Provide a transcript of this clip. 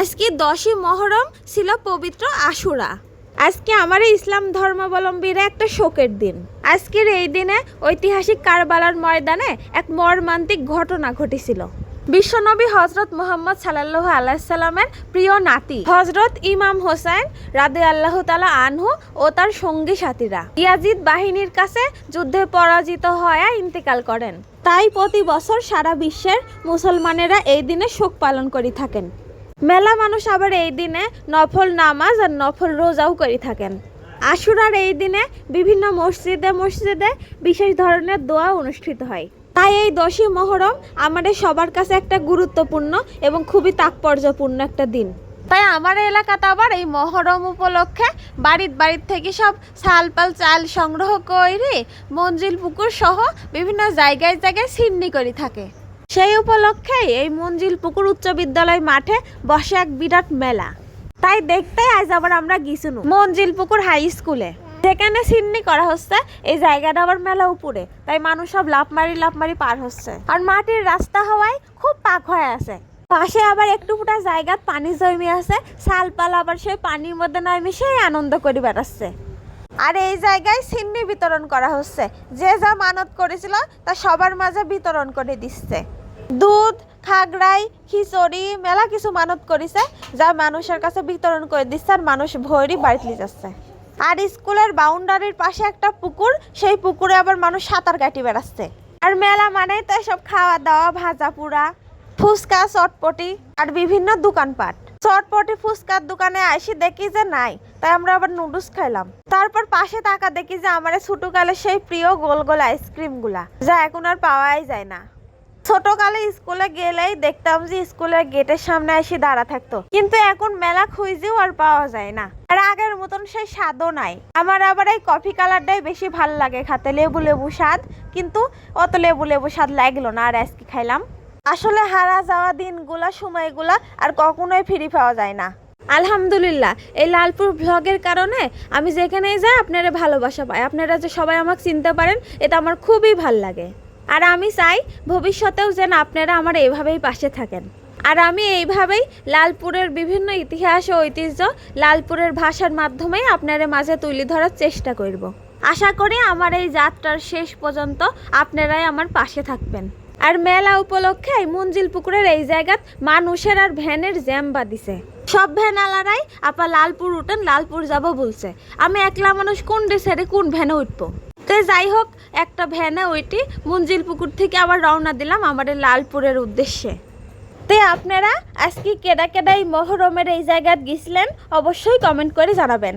আজকে দশই মহরম ছিল পবিত্র আশুরা। আজকে আমার ইসলাম ধর্মাবলম্বীরা একটা শোকের দিন। আজকের এই দিনে ঐতিহাসিক কারবালার ময়দানে এক মর্মান্তিক ঘটনা ঘটেছিল। বিশ্বনবী হজরত মোহাম্মদ সাল্লাহ আলাইসাল্লামের প্রিয় নাতি হজরত ইমাম হোসেন রাদে আল্লাহ তালা আনহু ও তার সঙ্গী সাথীরা ইয়াজিদ বাহিনীর কাছে যুদ্ধে পরাজিত হয়ে ইন্তেকাল করেন। তাই প্রতি বছর সারা বিশ্বের মুসলমানেরা এই দিনে শোক পালন করে থাকেন। মেলা মানুষ আবার এই দিনে নফল নামাজ আর নফল রোজাও করে থাকেন। আশুরার এই দিনে বিভিন্ন মসজিদে মসজিদে বিশেষ ধরনের দোয়া অনুষ্ঠিত হয়। তাই এই দশই মহরম আমাদের সবার কাছে একটা গুরুত্বপূর্ণ এবং খুবই তাৎপর্যপূর্ণ একটা দিন। তাই আমার এলাকাতে আবার এই মহরম উপলক্ষে বাড়ির বাড়ির থেকে সব চালপাল চাল সংগ্রহ করে মঞ্জিল পুকুর সহ বিভিন্ন জায়গায় জায়গায় সিন্নি করে থাকে। সেই উপলক্ষে এই মঞ্জিল পুকুর উচ্চ বিদ্যালয় মাঠে বসে এক বিরাট মেলা। তাই দেখতে আজ আবার আমরা গিয়েছিলাম মঞ্জিল পুকুর হাই স্কুলে। যেখানে সিন্নি করা হচ্ছে, এই জায়গাটা আবার মেলা উপরে। তাই মানুষ সব লাফ মারি লাফ মারি পার হচ্ছে। আর মাটির রাস্তা হওয়ায় খুব পাক হয়ে আছে। পাশে আবার একটু ফুটা জায়গাত পানি জমে আছে। শালপাল আবার সেই পানির মধ্যে নামে সেই আনন্দ করে বেড়াচ্ছে। আর এই জায়গায় সিন্নি বিতরণ করা হচ্ছে। যে যা মানত করেছিল, তা সবার মাঝে বিতরণ করে দিচ্ছে। দুধ, খাগড়াই, খিচুড়ি, মেলা কিছু মানত করেছে, যা মানুষের কাছে বিতরণ করে দিচ্ছে আর মানুষ ভৈরি বাড়িতে যাচ্ছে। আর স্কুলের বাউন্ডারির পাশে একটা পুকুর, সেই পুকুরে আবার মানুষ সাঁতার কাটি বেড়াচ্ছে। আর মেলা মানে তো সব খাওয়া দাওয়া, ভাজা পুরা ফুচকা, চটপটি আর বিভিন্ন দোকানপাট। চটপটি ফুচকার দোকানে আসি দেখি যে নাই, তাই আমরা আবার নুডলস খাইলাম। তারপর পাশে তাকা দেখি যে আমার ছোটকালে সেই প্রিয় গোল গোল আইসক্রিমগুলা যা এখন আর পাওয়াই যায় না। ছোটকালে স্কুলে গেলেই দেখতাম যে স্কুলের গেটের সামনে এসে দাঁড়া থাকতো, কিন্তু এখন মেলা খুঁজেও আর পাওয়া যায় না। আর আগের মতন সেই স্বাদও নাই। আমার আবার এই কফি কালারটাই বেশি ভালো লাগে, খাতে লেবু লেবু স্বাদ, কিন্তু অত লেবু লেবু স্বাদ লাগল না আর আজকে খাইলাম। আসলে হারা যাওয়া দিনগুলা, সময়গুলা আর কখনোই ফিরে পাওয়া যায় না। আলহামদুলিল্লাহ, এই লালপুর ব্লগের কারণে আমি যেখানেই যাই, আপনারা ভালোবাসা পাই। আপনারা যে সবাই আমাকে চিনতে পারেন, এটা আমার খুবই ভালো লাগে। আর আমি চাই ভবিষ্যতেও যেন আপনারা আমার এইভাবেই পাশে থাকেন। আর আমি এইভাবেই লালপুরের বিভিন্ন ইতিহাস ও ঐতিহ্য লালপুরের ভাষার মাধ্যমে আপনাদের মাঝে তুলে ধরার চেষ্টা করব। আশা করি আমার এই যাত্রার শেষ পর্যন্ত আপনারাই আমার পাশে থাকবেন। আর মেলা উপলক্ষে মঞ্জিল পুকুরের এই জায়গাত মানুষের আর ভ্যানের জ্যাম বাদিছে সব ভ্যান আলারাই আপা লালপুর উঠেন, লালপুর যাব বলছে। আমি একলা মানুষ কোন ছেড়ে কোন ভ্যানে উঠবো? তো যাই হোক, একটা ভ্যানে ওইটি মঞ্জিল পুকুর থেকে আবার রওনা দিলাম আমাদের লালপুরের উদ্দেশ্যে। তে আপনারা আজকে কেডা কেডা এই মহরমের এই জায়গায় গেছিলেন, অবশ্যই কমেন্ট করে জানাবেন।